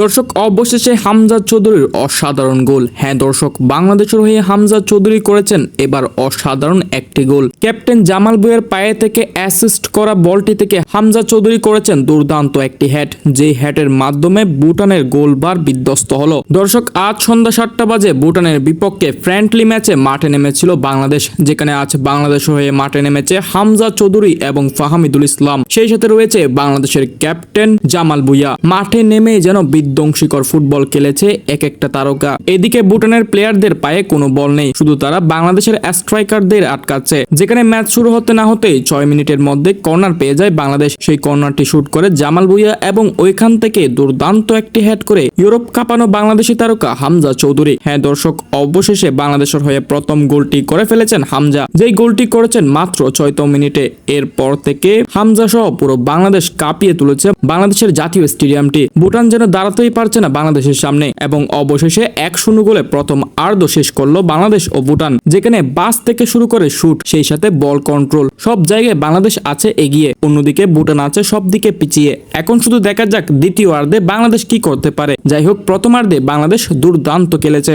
দর্শক, অবশেষে হামজা চৌধুরীর অসাধারণ গোল। হ্যাঁ দর্শক বাংলাদেশের হয়ে হামজা চৌধুরী করেছেন, এবার অসাধারণ একটি গোল। ক্যাপ্টেন জামাল বুয়ের পায়ে থেকে অ্যাসিস্ট করা বলটি থেকে হামজা চৌধুরী করেছেন দুর্দান্ত একটি হ্যাট যে হ্যাটের মাধ্যমে ভুটানের গোলবার বিধ্বস্ত হলো। দর্শক, আজ সন্ধ্যা সাতটা বাজে ভুটানের বিপক্ষে ফ্রেন্ডলি ম্যাচে মাঠে নেমেছিল বাংলাদেশ, যেখানে আজ বাংলাদেশ হয়ে মাঠে নেমেছে হামজা চৌধুরী এবং ফাহামিদুল ইসলাম। সেই সাথে রয়েছে বাংলাদেশের ক্যাপ্টেন জামাল বুইয়া মাঠে নেমে যেন বিধ্বংসীকর ফুটবল খেলেছে এক একটা তারকা। এদিকে ভুটানের প্লেয়ারদের পায়ে কোনো বল নেই, শুধু তারা বাংলাদেশের স্ট্রাইকারদের আটকাচ্ছে। যেখানে ম্যাচ শুরু হতে না হতেই ছয় মিনিটের মধ্যে কর্নার পেয়ে যায় বাংলাদেশ। সেই কর্নারটি শুট করে জামাল ভুইয়া এবং ওইখান থেকে দুর্দান্ত একটি হেড করে ইউরোপ কাঁপানো বাংলাদেশি তারকা হামজা চৌধুরী। হ্যাঁ দর্শক, অবশেষে বাংলাদেশের হয়ে প্রথম গোলটি করে ফেলেছেন হামজা। যেই গোলটি করেছেন মাত্র ছয়তম মিনিটে। এরপর থেকে হামজা সহ পুরো বাংলাদেশ কাঁপিয়ে তুলেছে বাংলাদেশের জাতীয় স্টেডিয়ামটি। ভুটান যেন দাঁড়াতেই পারছে না বাংলাদেশের সামনে এবং অবশেষে এক শূন্য গোলে প্রথম আর্ধ শেষ করল বাংলাদেশ ও ভুটান, যেখানে বাস থেকে শুরু করে শুট, সেই সাথে বল কন্ট্রোল, সব জায়গায় বাংলাদেশ আছে এগিয়ে, অন্যদিকে ভুটান আছে সব দিকে পিছিয়ে। এখন শুধু দেখা যাক দ্বিতীয় আর্ধে বাংলাদেশ কি করতে পারে। যাই হোক প্রথমার্ধে বাংলাদেশ দুর্দান্ত খেলেছে।